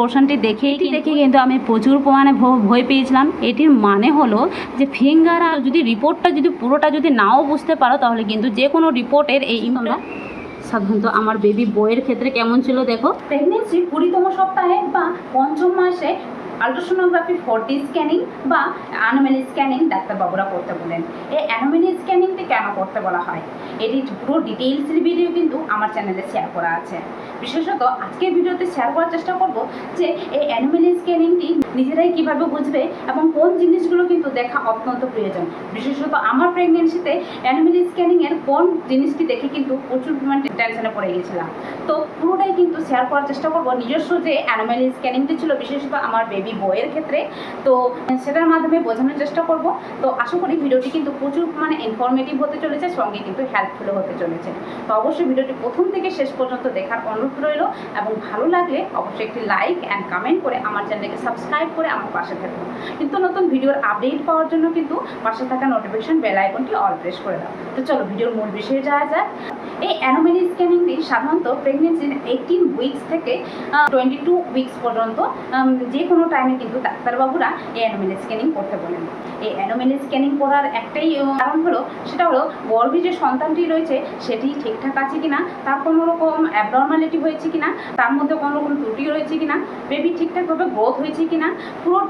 পোর্শনটি দেখেই দেখে কিন্তু আমি প্রচুর পরিমাণে ভয় পেয়েছিলাম। এটির মানে হলো যে ফিঙ্গার আর যদি রিপোর্টটা যদি পুরোটা যদি নাও বুঝতে পারো তাহলে কিন্তু যে কোনো রিপোর্টের এই তোমরা সাধারণত আমার বেবি বইয়ের ক্ষেত্রে কেমন ছিল দেখো। প্রেগনেন্সি কুড়িতম সপ্তাহে বা পঞ্চম মাসে আলট্রাসোনোগ্রাফি ফোরটি স্ক্যানিং বা অ্যানোমেলি স্ক্যানিং ডাক্তারবাবুরা করতে বলেন। এই অ্যানোমেলি স্ক্যানিংটি কেন করতে বলা হয়? এটি পুরো ডিটেইলসের ভিডিও কিন্তু আমার চ্যানেলে শেয়ার করা আছে। বিশেষত আজকের ভিডিওতে শেয়ার করার চেষ্টা করব যে এই অ্যানোমেলি স্ক্যানিংটি নিজেরাই কীভাবে বুঝবে এবং কোন জিনিসগুলো কিন্তু দেখা অত্যন্ত প্রয়োজন। বিশেষত আমার প্রেগনেন্সিতে অ্যানোমেলি স্ক্যানিংয়ের কোন জিনিসটি দেখে কিন্তু প্রচুর পরিমাণে টেনশনে পড়ে গেছিলাম তো পুরোটাই কিন্তু শেয়ার করার চেষ্টা করব। নিজস্ব যে অ্যানোমেলি স্ক্যানিংটি ছিল, বিশেষত আমার বেবি বইয়ের ক্ষেত্রে, তো সেটার মাধ্যমে বোঝানোর চেষ্টা করব। তো আশা করি ভিডিওটি কিন্তু প্রচুর মানে ইনফরমেটিভ হতে চলেছে, সঙ্গে কিন্তু হেল্পফুল হতে চলেছে। তো অবশ্যই ভিডিওটি প্রথম থেকে শেষ পর্যন্ত দেখার অনুরোধ রইল এবং ভালো লাগলে অবশ্যই একটি লাইক অ্যান্ড কমেন্ট করে আমার চ্যানেলকে সাবস্ক্রাইব করে আমার পাশে থাকুন কিন্তু নতুন ভিডিওর আপডেট পাওয়ার জন্য কিন্তু পাশে থাকা নোটিফিকেশন বেল আইকনটি অল প্রেস করে দাও। তো চলো ভিডিওর মূল বিষয়ে যাওয়া যাক। এই অ্যানোমেলি স্ক্যানিংটি সাধারণত প্রেগনেন্সির এইটিন উইকস থেকে টোয়েন্টি টু উইকস পর্যন্ত যে কোনো টাইমে কিন্তু ডাক্তারবাবুরা এই অ্যানোমেলি স্ক্যানিং করতে বলেন। এই অ্যানোমেলি স্ক্যানিং করার একটাই কারণ হলো, সেটা হলো গর্ভে যে সন্তানটি রয়েছে, সেটি ঠিকঠাক আছে কিনা, তার কোনো রকম অ্যাবনর্মালিটি হয়েছে কিনা, তার মধ্যে কোনো রকম ত্রুটি রয়েছে কিনা বেবি ঠিকঠাকভাবে গ্রোথ হয়েছে কিনা পুরো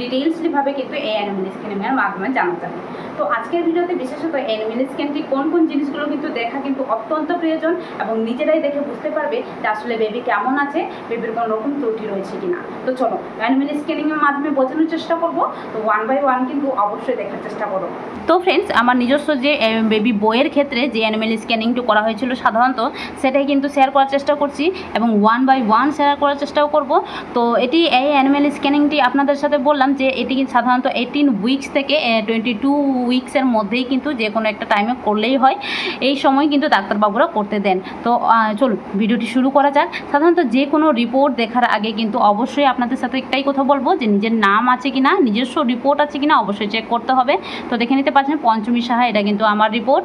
ডিটেলসলিভাবে কিন্তু এই অ্যানোমেলি স্ক্যানিংয়ের মাধ্যমে জানা যাবে তো আজকের ভিডিওতে বিশেষত অ্যানিমেল স্ক্যানটি কোন কোন জিনিসগুলো কিন্তু দেখা কিন্তু অত্যন্ত প্রয়োজন এবং নিজেরাই দেখে বুঝতে পারবে যে আসলে বেবি কেমন আছে বেবির কোনো রকম ত্রুটি রয়েছে কিনা। তো চলো অ্যানিমেল স্ক্যানিংয়ের মাধ্যমে বোঝানোর চেষ্টা করব। তো ওয়ান বাই ওয়ান কিন্তু অবশ্যই দেখার চেষ্টা করো। তো ফ্রেন্ডস আমার নিজস্ব যে বেবি বইয়ের ক্ষেত্রে যে অ্যানিমেল স্ক্যানিংটি করা হয়েছিল সাধারণত, সেটাই কিন্তু শেয়ার করার চেষ্টা করছি এবং ওয়ান বাই ওয়ান শেয়ার করার চেষ্টাও করব। তো এটি এই অ্যানিমেল স্ক্যানিংটি আপনাদের সাথে বললাম যে এটি সাধারণত এইটিন উইকস থেকে টোয়েন্টি টু উইকসের মধ্যেই কিন্তু যে কোনো একটা টাইমে করলেই হয়। এই সময় কিন্তু ডাক্তারবাবুরা করতে দেন। তো চলুন, ভিডিওটি শুরু করা যাক। সাধারণত যে কোনো রিপোর্ট দেখার আগে কিন্তু অবশ্যই আপনাদের সাথে একটাই কথা বলব যে নিজের নাম আছে কি না নিজস্ব রিপোর্ট আছে কি না অবশ্যই চেক করতে হবে। তো দেখে নিতে পারছেন পঞ্চমী সাহা, এটা কিন্তু আমার রিপোর্ট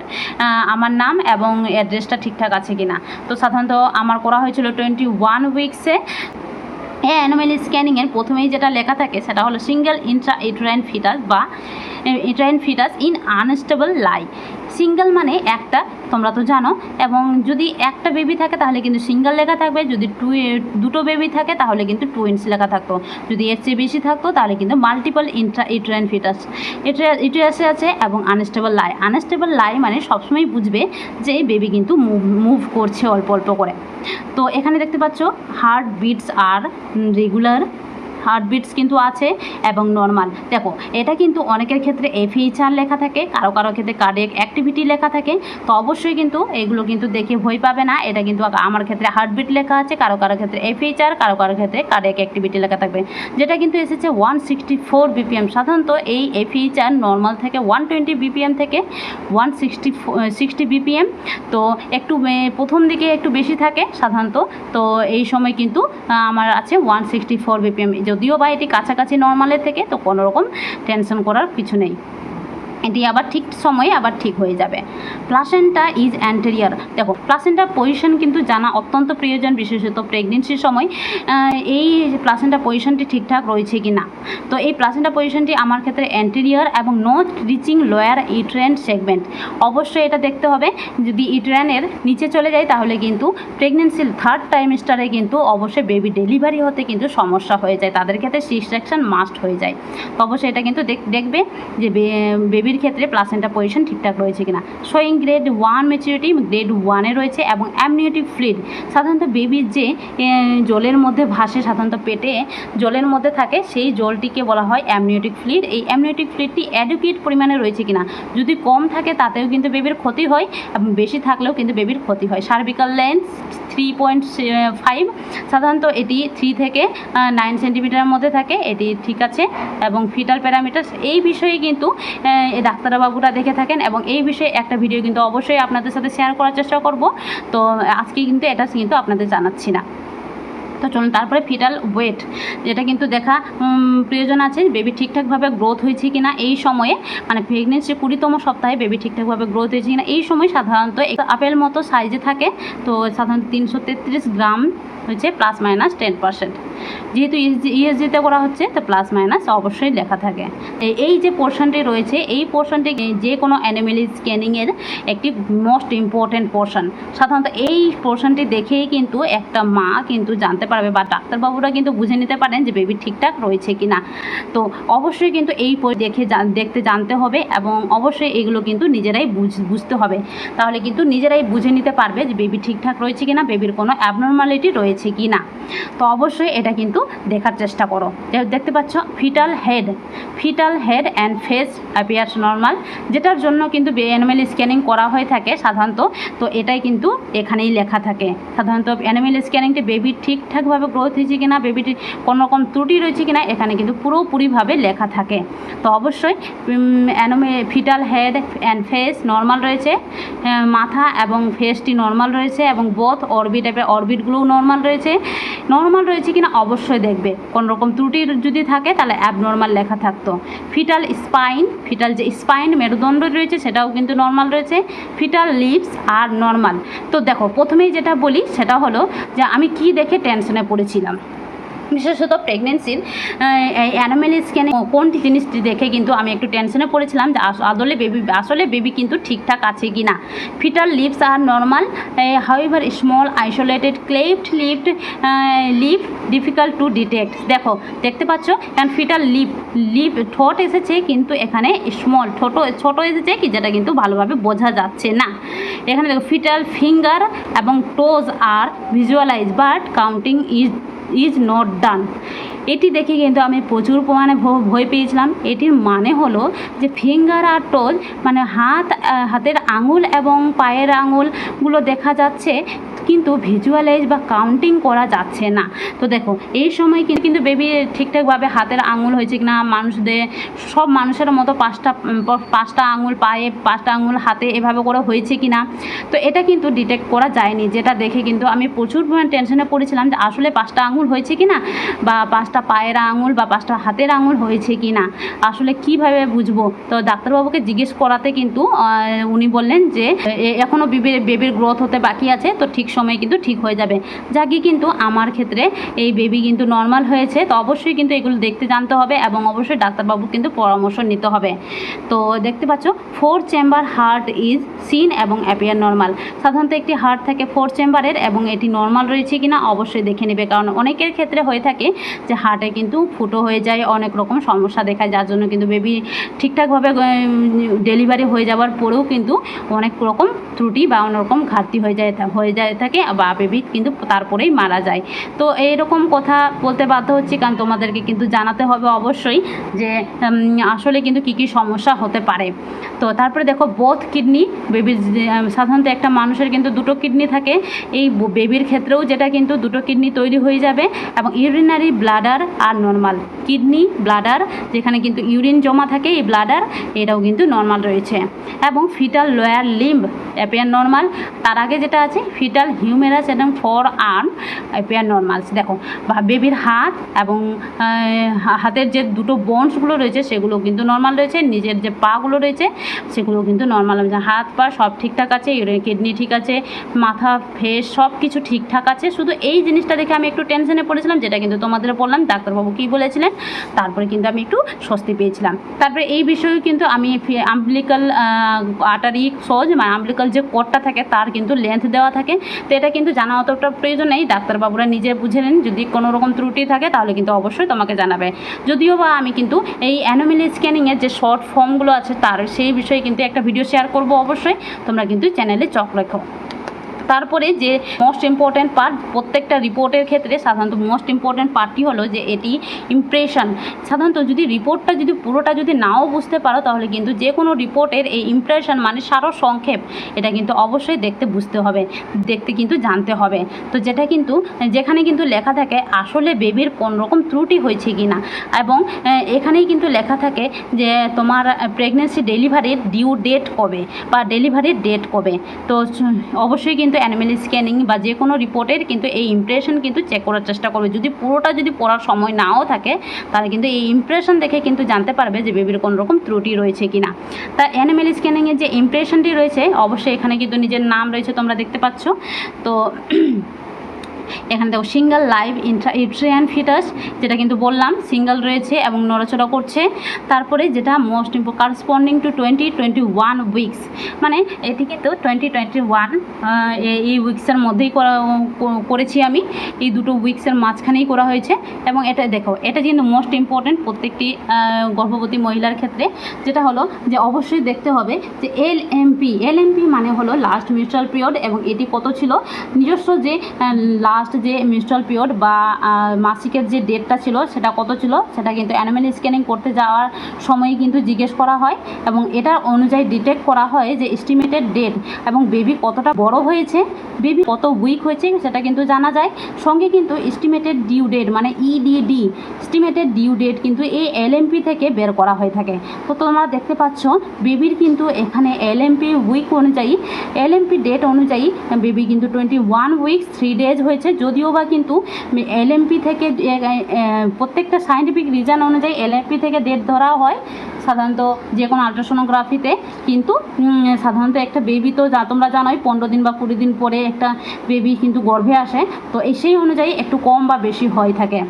আমার নাম এবং অ্যাড্রেসটা ঠিকঠাক আছে কি না তো সাধারণত আমার করা হয়েছিল টোয়েন্টি ওয়ান উইকসে হ্যাঁ অ্যানোমেল স্ক্যানিংয়ের প্রথমেই যেটা লেখা থাকে সেটা হলো সিঙ্গেল ইন্ট্রা ইট্রাইন ফিটাস বা uterine foetus in unstable lie single মানে একটা, তোমরা তো জানো। এবং যদি একটা বেবি থাকে, তাহলে কিন্তু সিঙ্গেল লেখা থাকবে। যদি টু দুটো বেবি থাকে, তাহলে কিন্তু টুইন্স লেখা থাকতো। যদি এর চেয়ে বেশি থাকতো, তাহলে কিন্তু মাল্টিপল ইন্ট্রা ইট্রাইন ফিটাস ইট্রাসে আছে এবং আনস্টেবল লাই আনস্টেবল লাই মানে সবসময় বুঝবে যে বেবি কিন্তু মুভ মুভ করছে অল্প অল্প করে। তো এখানে দেখতে পাচ্ছ হার্ট বিটস আর রেগুলার হার্টবিটস কিন্তু আছে এবং নর্মাল দেখো, এটা কিন্তু অনেকের ক্ষেত্রে এফএইচআর লেখা থাকে, কারও কারও ক্ষেত্রে কার্ডিয়াক অ্যাক্টিভিটি লেখা থাকে, তো অবশ্যই কিন্তু এগুলো কিন্তু দেখে ভয় পাবে না। এটা কিন্তু আমার ক্ষেত্রে হার্টবিট লেখা আছে, কারও কারও ক্ষেত্রে এফএইচআর কারও কারও ক্ষেত্রে কার্ডিয়াক অ্যাক্টিভিটি লেখা থাকবে। যেটা কিন্তু এসেছে ওয়ান সিক্সটি ফোর বিপিএম সাধারণত এই এফএইচআর নর্মাল থেকে ওয়ান টোয়েন্টি বিপিএম থেকে ওয়ান সিক্সটি সিক্সটি বিপিএম তো একটু প্রথম দিকে একটু বেশি থাকে সাধারণত। তো এই সময় কিন্তু আমার আছে ওয়ান সিক্সটি ফোর বিপিএম যদিও বা এটি কাছাকাছি নর্মালের থেকে তো কোনো রকম টেনশন করার কিছু নেই। এটি আবার ঠিক সময়ে আবার ঠিক হয়ে যাবে। প্লাসেন্টা ইজ অ্যান্টেরিয়ার দেখো প্লাসেন্টার পজিশন কিন্তু জানা অত্যন্ত প্রয়োজন, বিশেষত প্রেগনেন্সির সময়। এই প্লাসেন্টা পজিশনটি ঠিকঠাক রয়েছে কি না তো এই প্লাসেন্টা পজিশনটি আমার ক্ষেত্রে অ্যান্টেরিয়ার এবং not reaching lower uterine segment অবশ্যই এটা দেখতে হবে, যদি ইট্রেনের নিচে চলে যায় তাহলে কিন্তু প্রেগনেন্সির থার্ড টাইমিস্টারে কিন্তু অবশ্যই বেবি ডেলিভারি হতে কিন্তু সমস্যা হয়ে যায়। তাদের ক্ষেত্রে সিক্স সেকশন মাস্ট হয়ে যায়। তো অবশ্যই এটা কিন্তু দেখ- দেখবে যে বেবির ক্ষেত্রে প্লাসেন্টা পজিশন ঠিকঠাক রয়েছে কিনা। Showing grade one maturity grade ওয়ানে রয়েছে এবং অ্যামনিওটিক ফ্লুইড সাধারণত বেবির যে জলের মধ্যে ভাসে সাধারণত পেটে, জলের মধ্যে থাকে, সেই জলটিকে বলা হয় অ্যামনিওটিক ফ্লুইড এই অ্যামনিওটিক ফ্লুইডটি অ্যাডুকেট পরিমাণে রয়েছে কিনা, যদি কম থাকে তাতেও কিন্তু বেবির ক্ষতি হয় এবং বেশি থাকলেও কিন্তু বেবির ক্ষতি হয়। Cervical length three point five সাধারণত এটি থ্রি থেকে নাইন সেন্টিমিটারের মধ্যে থাকে, এটি ঠিক আছে। এবং ফিটাল প্যারামিটার এই বিষয়ে কিন্তু ডাক্তারবাবুরা দেখে থাকেন এবং এই বিষয়ে একটা ভিডিও কিন্তু অবশ্যই আপনাদের সাথে শেয়ার করার চেষ্টা করব। তো আজকে কিন্তু এটা কিন্তু আপনাদের জানাচ্ছি না। তো চলুন তারপরে ফিটাল ওয়েট যেটা কিন্তু দেখা প্রয়োজন আছে বেবি ঠিকঠাকভাবে গ্রোথ হয়েছে কি না এই সময়ে মানে প্রেগনেন্সি কুড়িতম সপ্তাহে বেবি ঠিকঠাকভাবে গ্রোথ হয়েছে কিনা, এই সময় সাধারণত আপেল মতো সাইজে থাকে, তো সাধারণত তিনশো তেত্রিশ গ্রাম হচ্ছে প্লাস মাইনাস টেন পার্সেন্ট যেহেতু ইএসজিতে করা হচ্ছে, তো প্লাস মাইনাস অবশ্যই লেখা থাকে। এই- যে পোর্শনটি রয়েছে, এই পোর্শনটি যে কোনো অ্যানিমেলি স্ক্যানিংয়ের একটি মোস্ট ইম্পর্ট্যান্ট পোর্শন সাধারণত এই পোর্শনটি দেখেই কিন্তু একটা মা কিন্তু জানতে পারবে বা ডাক্তারবাবুরা কিন্তু বুঝে নিতে পারেন যে বেবি ঠিকঠাক রয়েছে কি না তো অবশ্যই কিন্তু এই দেখে দেখতে জানতে হবে এবং অবশ্যই এগুলো কিন্তু নিজেরাই বুঝ, বুঝতে হবে। তাহলে কিন্তু নিজেরাই বুঝে নিতে পারবে যে বেবি ঠিকঠাক রয়েছে কি না বেবির কোনো অ্যাবনর্মালিটি রয়েছে কি না তো অবশ্যই এটা কিন্তু দেখার চেষ্টা করো। দেখতে পাচ্ছ fetal head fetal head and face appears normal যেটার জন্য কিন্তু অ্যানিমেল স্ক্যানিং করা হয়ে থাকে সাধারণত। তো এটাই কিন্তু এখানেই লেখা থাকে। সাধারণত অ্যানিমেল স্ক্যানিংটি বেবির ঠিকঠাকভাবে গ্রোথ হয়েছে কিনা বেবিটির কোনো রকম ত্রুটি রয়েছে কিনা এখানে কিন্তু পুরোপুরিভাবে লেখা থাকে। তো অবশ্যই অ্যানোমে fetal head and face normal রয়েছে আহ, মাথা এবং ফেসটি নর্মাল রয়েছে এবং বোথ অরবিট অরবিটগুলোও নর্মাল রয়েছে। নর্মাল রয়েছে কিনা অবশ্যই দেখবে। কোনো রকম ত্রুটি যদি থাকে তাহলে অ্যাবনর্মাল লেখা থাকতো। ফিটাল স্পাইন ফিটাল যে স্পাইন মেরুদণ্ড রয়েছে সেটাও কিন্তু নর্মাল রয়েছে। ফিটাল লিপস আর নর্মাল তো দেখো প্রথমেই যেটা বলি সেটা হলো যে আমি কি দেখে টেনশনে পড়েছিলাম। বিশেষত প্রেগনেন্সির অ্যানোমেলি স্ক্যানে কোনটি জিনিসটি দেখে কিন্তু আমি একটু টেনশনে পড়েছিলাম যে আদলে বেবি আসলে বেবি কিন্তু ঠিকঠাক আছে কি না fetal lips R normal however small isolated cleft lift lip difficult to detect দেখো, দেখতে পাচ্ছ? কারণ ফিটার লিপ লিপ ঠোঁট এসেছে কিন্তু এখানে স্মল ছোটো ছোটো এসেছে কি যেটা কিন্তু ভালোভাবে বোঝা যাচ্ছে না। এখানে দেখো ফিটাল ফিঙ্গার এবং toes R visualise but counting is is not done এটি দেখে কিন্তু আমি প্রচুর পরিমাণে ভয় পেয়েছিলাম। এটির মানে হলো যে ফিঙ্গার আর টোজ মানে হাত হাতের আঙুল এবং পায়ের আঙুলগুলো দেখা যাচ্ছে কিন্তু ভিজুয়ালাইজ বা কাউন্টিং করা যাচ্ছে না। তো দেখো, এই সময় কিন্তু বেবি ঠিকঠাকভাবে হাতের আঙুল হয়েছে কিনা, মানুষদের, সব মানুষের মতো পাঁচটা পাঁচটা আঙুল পায়ে, পাঁচটা আঙুল হাতে এভাবে করে হয়েছে কিনা, তো এটা কিন্তু ডিটেক্ট করা যায়নি। যেটা দেখে কিন্তু আমি প্রচুর পরিমাণ টেনশনে পড়েছিলাম যে আসলে পাঁচটা আঙুল হয়েছে কিনা, বা পাঁচটা পায়ের আঙুল বা পাঁচটা হাতের আঙুল হয়েছে কিনা, আসলে কীভাবে বুঝব? তো ডাক্তারবাবুকে জিজ্ঞেস করাতে কিন্তু উনি বললেন যে এখনও বেবির গ্রোথ হতে বাকি আছে, তো ঠিক সময়ে কিন্তু ঠিক হয়ে যাবে। যা যাকে কিন্তু আমার ক্ষেত্রে এই বেবি কিন্তু নর্মাল হয়েছে, তো অবশ্যই কিন্তু এগুলো দেখতে জানতে হবে এবং অবশ্যই ডাক্তারবাবুর কিন্তু পরামর্শ নিতে হবে। তো দেখতে পাচ্ছ four chamber heart is seen এবং অ্যাপিয়ার নর্মাল সাধারণত একটি হার্ট থাকে ফোর চেম্বারের এবং এটি নর্মাল রয়েছে কিনা অবশ্যই দেখে নেবে, কারণ অনেকের ক্ষেত্রে হয়ে থাকে যে হার্টে কিন্তু ফুটো হয়ে যায়, অনেক রকম সমস্যা দেখায়, যার জন্য কিন্তু বেবি ঠিকঠাকভাবে ডেলিভারি হয়ে যাওয়ার পরেও কিন্তু অনেক রকম ত্রুটি বা অনেক রকম ঘাটতি হয়ে যায় হয়ে যায় থাকে, বা বেবি কিন্তু তারপরেই মারা যায়। তো এইরকম কথা বলতে বাধ্য হচ্ছি, কারণ তোমাদেরকে কিন্তু জানাতে হবে অবশ্যই যে আসলে কিন্তু কী কী সমস্যা হতে পারে। তো তারপরে দেখো বোথ কিডনি বেবির সাধারণত একটা মানুষের কিন্তু দুটো কিডনি থাকে। এই বেবির ক্ষেত্রেও যেটা কিন্তু দুটো কিডনি তৈরি হয়ে যাবে, এবং ইউরিনারি ব্লাডার আর নর্মাল কিডনি ব্লাডার যেখানে কিন্তু ইউরিন জমা থাকে, এই ব্লাডার এটাও কিন্তু নর্মাল রয়েছে। এবং foetal lower limb appear normal তার আগে যেটা আছে ফিটাল হিউমেরাস এবং ফর আর্ম অ্যাপিয়ার নর্মালস দেখো, বা বেবির হাত এবং হাতের যে দুটো বোনসগুলো রয়েছে, সেগুলো কিন্তু নর্মাল রয়েছে। নিজের যে পাগুলো রয়েছে, সেগুলো কিন্তু নর্মাল হাত, পা সব ঠিকঠাক আছে কিডনি ঠিক আছে, মাথা ফেস সব কিছু ঠিকঠাক আছে। শুধু এই জিনিসটা দেখে আমি একটু টেনশনে পড়েছিলাম, যেটা কিন্তু তোমাদের বললাম, ডাক্তারবাবু কী বলেছিলেন? তারপরে কিন্তু আমি একটু স্বস্তি পেয়েছিলাম। তারপরে এই বিষয়েও কিন্তু আমি আম্বলিকাল আটারি সহজ মানে আম্বলিকাল যে কোডটা থাকে, তার কিন্তু লেন্থ দেওয়া থাকে। তো এটা কিন্তু জানা অতটা প্রয়োজন নেই। ডাক্তারবাবুরা নিজে বুঝে নেন, যদি কোনো রকম ত্রুটি থাকে তাহলে কিন্তু অবশ্যই তোমাকে জানাবে। যদিও বা আমি কিন্তু এই অ্যানোমিলি স্ক্যানিংয়ের যে শর্ট ফর্মগুলো আছে তার সেই বিষয়ে কিন্তু একটা ভিডিও শেয়ার করব অবশ্যই। তোমরা কিন্তু চ্যানেলে চক রেখো। তারপরে যে মোস্ট ইম্পর্ট্যান্ট পার্ট প্রত্যেকটা রিপোর্টের ক্ষেত্রে সাধারণত মোস্ট ইম্পর্ট্যান্ট পার্টটি হলো যে এটি ইমপ্রেশন সাধারণত যদি রিপোর্টটা যদি পুরোটা যদি নাও বুঝতে পারো, তাহলে কিন্তু যে কোনো রিপোর্টের এই ইমপ্রেশন মানে সারো সংক্ষেপ এটা কিন্তু অবশ্যই দেখতে বুঝতে হবে, দেখতে কিন্তু জানতে হবে। তো যেটা কিন্তু, যেখানে কিন্তু লেখা থাকে আসলে বেবির কোন রকম ত্রুটি হয়েছে কি না এবং এখানেই কিন্তু লেখা থাকে যে তোমার প্রেগনেন্সি ডেলিভারির ডিউ ডেট কবে বা ডেলিভারির ডেট কবে। তো অবশ্যই কিন্তু অ্যানিমেল স্ক্যানিং বা যে কোনো রিপোর্টের কিন্তু এই ইমপ্রেশন কিন্তু চেক করার চেষ্টা করবে। যদি পুরোটা যদি পড়ার সময় নাও থাকে, তাহলে কিন্তু এই ইমপ্রেশন দেখে কিন্তু জানতে পারবে যে বেবির কোনো রকম ত্রুটি রয়েছে কি না তা অ্যানিমেল স্ক্যানিংয়ের যে ইমপ্রেশনটি রয়েছে, অবশ্যই এখানে কিন্তু নিজের নাম রয়েছে তোমরা দেখতে পাচ্ছ। তো এখানে দেখো single live intrauterine foetus যেটা কিন্তু বললাম সিঙ্গেল রয়েছে এবং নড়াচড়া করছে। তারপরে যেটা most ইম্পো corresponding to twenty twenty one weeks মানে এটি কিন্তু টোয়েন্টি টোয়েন্টি ওয়ান এই উইকসের মধ্যেই করা করেছি আমি। এই দুটো উইকসের মাঝখানেই করা হয়েছে এবং এটা দেখো, এটা কিন্তু মোস্ট ইম্পর্ট্যান্ট প্রত্যেকটি গর্ভবতী মহিলার ক্ষেত্রে, যেটা হলো যে অবশ্যই দেখতে হবে যে এল এমপি এল এমপি মানে হলো লাস্ট মিউচুয়াল পিরিয়ড এবং এটি কত ছিল? নিজস্ব যে লাস্ট যে মিউচুয়াল পিরিয়ড বা মাসিকের যে ডেটটা ছিল, সেটা কত ছিল, সেটা কিন্তু অ্যানিমেল স্ক্যানিং করতে যাওয়ার সময় কিন্তু জিজ্ঞেস করা হয় এবং এটা অনুযায়ী ডিটেক্ট করা হয় যে এস্টিমেটেড ডেট এবং বেবি কতটা বড় হয়েছে বেবি কত উইক হয়েছে, সেটা কিন্তু জানা যায়। সঙ্গে কিন্তু এস্টিমেটেড ডিউ ডেট মানে ইডিডি এস্টিমেটেড ডিউ ডেট কিন্তু এই এলএমপি থেকে বের করা হয়ে থাকে। তো তোমরা দেখতে পাচ্ছ বেবির কিন্তু এখানে এলএমপি উইক অনুযায়ী এলএমপি ডেট অনুযায়ী বেবি কিন্তু twenty one weeks three days হয়েছে। যদিও বা কিন্তু এলএমপি থেকে প্রত্যেকটা সায়েন্টিফিক রিজন অনুযায়ী এলএমপি থেকে ডেট ধরা হয়, সাধারণত যে কোনো আল্ট্রাসোনোগ্রাফিতে কিন্তু সাধারণত একটা বেবি তো যা তোমরা জানোই, পনেরো দিন বা কুড়ি দিন পরে একটা বেবি কিন্তু গর্ভে আসে। তো এই সেই অনুযায়ী একটু কম বা বেশি হয়ে থাকে।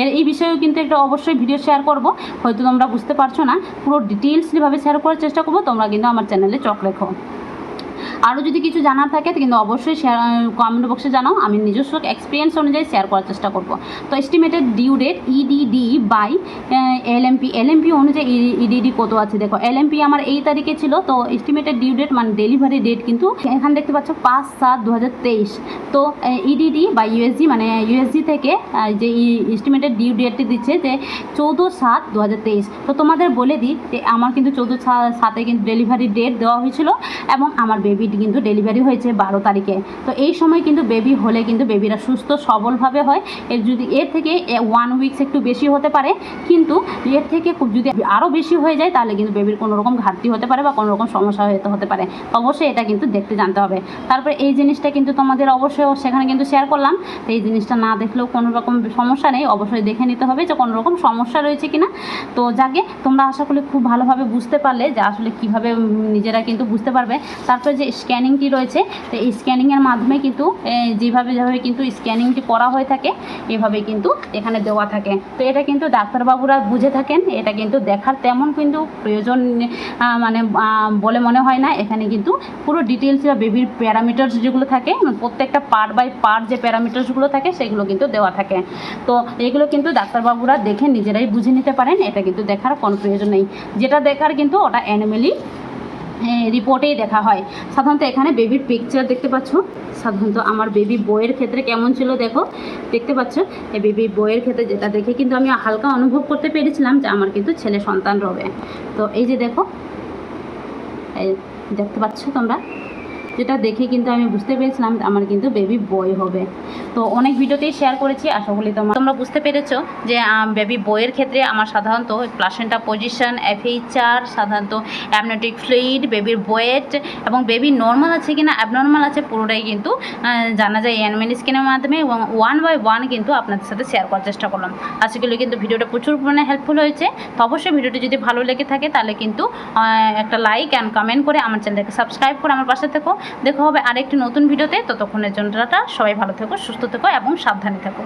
এর, এই বিষয়েও কিন্তু একটা অবশ্যই ভিডিও শেয়ার করব। হয়তো তোমরা বুঝতে পারছ না। পুরো ডিটেলসলিভাবে শেয়ার করার চেষ্টা করব। তোমরা কিন্তু আমার চ্যানেলে চক রেখো। আরও যদি কিছু জানার থাকে, কিন্তু অবশ্যই শেয়ার কমেন্ট বক্সে জানাও। আমি নিজস্ব এক্সপিরিয়েন্স অনুযায়ী শেয়ার করার চেষ্টা করব। তো estimated due date EDD by LMP LMP অনুযায়ী ইডিডি কত আছে? দেখো এলএমপি আমার এই তারিখে ছিল, তো এস্টিমেটেড ডিউ ডেট মানে ডেলিভারি ডেট কিন্তু এখানে দেখতে পাচ্ছ পাঁচ সাত দু তো ইডিডি বা ইউএসজি মানে ইউএসজি থেকে যে এস্টিমেটেড ডিউ ডেটটি দিচ্ছে যে চৌদ্দ সাত দু তো তোমাদের বলে দিই যে আমার কিন্তু চৌদ্দ সাতে কিন্তু ডেলিভারি ডেট দেওয়া হয়েছিল, এবং আমার বেবিটি কিন্তু ডেলিভারি হয়েছে বারো তারিখে। তো এই সময় কিন্তু বেবি হলে কিন্তু বেবিরা সুস্থ, সবলভাবে হয়। এর যদি, এর থেকে ওয়ান উইকস একটু বেশি হতে পারে, কিন্তু এর থেকে যদি আরও বেশি হয়ে যায়, তাহলে কিন্তু বেবির কোনো রকম ঘাটতি হতে পারে বা কোনো রকম সমস্যা হতে হতে পারে। অবশ্যই এটা কিন্তু দেখতে জানতে হবে। তারপরে এই জিনিসটা কিন্তু তোমাদের অবশ্যই সেখানে কিন্তু শেয়ার করলাম। তো এই জিনিসটা না দেখলেও কোনো রকম সমস্যা নেই। অবশ্যই দেখে নিতে হবে যে কোনো রকম সমস্যা রয়েছে কিনা। তো যাকে, তোমরা আশা করি খুব ভালোভাবে বুঝতে পারলে যে আসলে কীভাবে নিজেরা কিন্তু বুঝতে পারবে। তারপরে যে স্ক্যানিংটি রয়েছে, তো এই স্ক্যানিংয়ের মাধ্যমে কিন্তু যেভাবে যেভাবে কিন্তু স্ক্যানিংটি করা হয়ে থাকে, এভাবে কিন্তু এখানে দেওয়া থাকে। তো এটা কিন্তু ডাক্তারবাবুরা বুঝে থাকেন, এটা কিন্তু দেখার তেমন কিন্তু প্রয়োজন মানে বলে মনে হয় না। এখানে কিন্তু পুরো ডিটেলস বা বেবির প্যারামিটার্স যেগুলো থাকে প্রত্যেকটা পার্ট বাই পার্ট যে প্যারামিটার্সগুলো থাকে, সেগুলো কিন্তু দেওয়া থাকে। তো এগুলো কিন্তু ডাক্তারবাবুরা দেখে নিজেরাই বুঝে নিতে পারেন, এটা কিন্তু দেখার কোনো প্রয়োজন নেই। যেটা দেখার কিন্তু ওটা অ্যানিমেলি রিপোর্টেই দেখা হয়। সাধারণত এখানে বেবির পিকচার দেখতে পাচ্ছ? সাধারণত আমার বেবি বইয়ের ক্ষেত্রে কেমন ছিল দেখো? দেখতে পাচ্ছ? এই বেবি বইয়ের ক্ষেত্রে যেটা দেখে কিন্তু আমি হালকা অনুভব করতে পেরেছিলাম যে আমার কিন্তু ছেলে সন্তান রবে। তো এই যে দেখো দেখতে পাচ্ছ তোমরা? যেটা দেখে কিন্তু আমি বুঝতে পেরেছিলাম আমার কিন্তু বেবি বয় হবে। তো অনেক ভিডিওতেই শেয়ার করেছি, আশা করি তোমরা তোমরা বুঝতে পেরেছ যে বেবি বইয়ের ক্ষেত্রে আমার সাধারণত প্লাসেন্টা পজিশন এফএইচআর সাধারণত অ্যামনোটিক ফ্লুইড বেবির ওয়েট এবং বেবি নর্মাল আছে কিনা অ্যাবনর্মাল আছে, পুরোটাই কিন্তু জানা যায় অ্যানমেন স্ক্যানের মাধ্যমে, এবং ওয়ান বাই ওয়ান কিন্তু আপনাদের সাথে শেয়ার করার চেষ্টা করলাম। আশা করি কিন্তু ভিডিওটা প্রচুর পরিমাণে হেল্পফুল হয়েছে। তো অবশ্যই ভিডিওটি যদি ভালো লেগে থাকে, তাহলে কিন্তু একটা লাইক অ্যান্ড কমেন্ট করে আমার চ্যানেলকে সাবস্ক্রাইব করে আমার পাশে থেকো। দেখা হবে আরেকটি নতুন ভিডিওতে ততক্ষণের জন্য। সবাই ভালো থেকো, সুস্থ থেকো এবং সাবধানে থেকো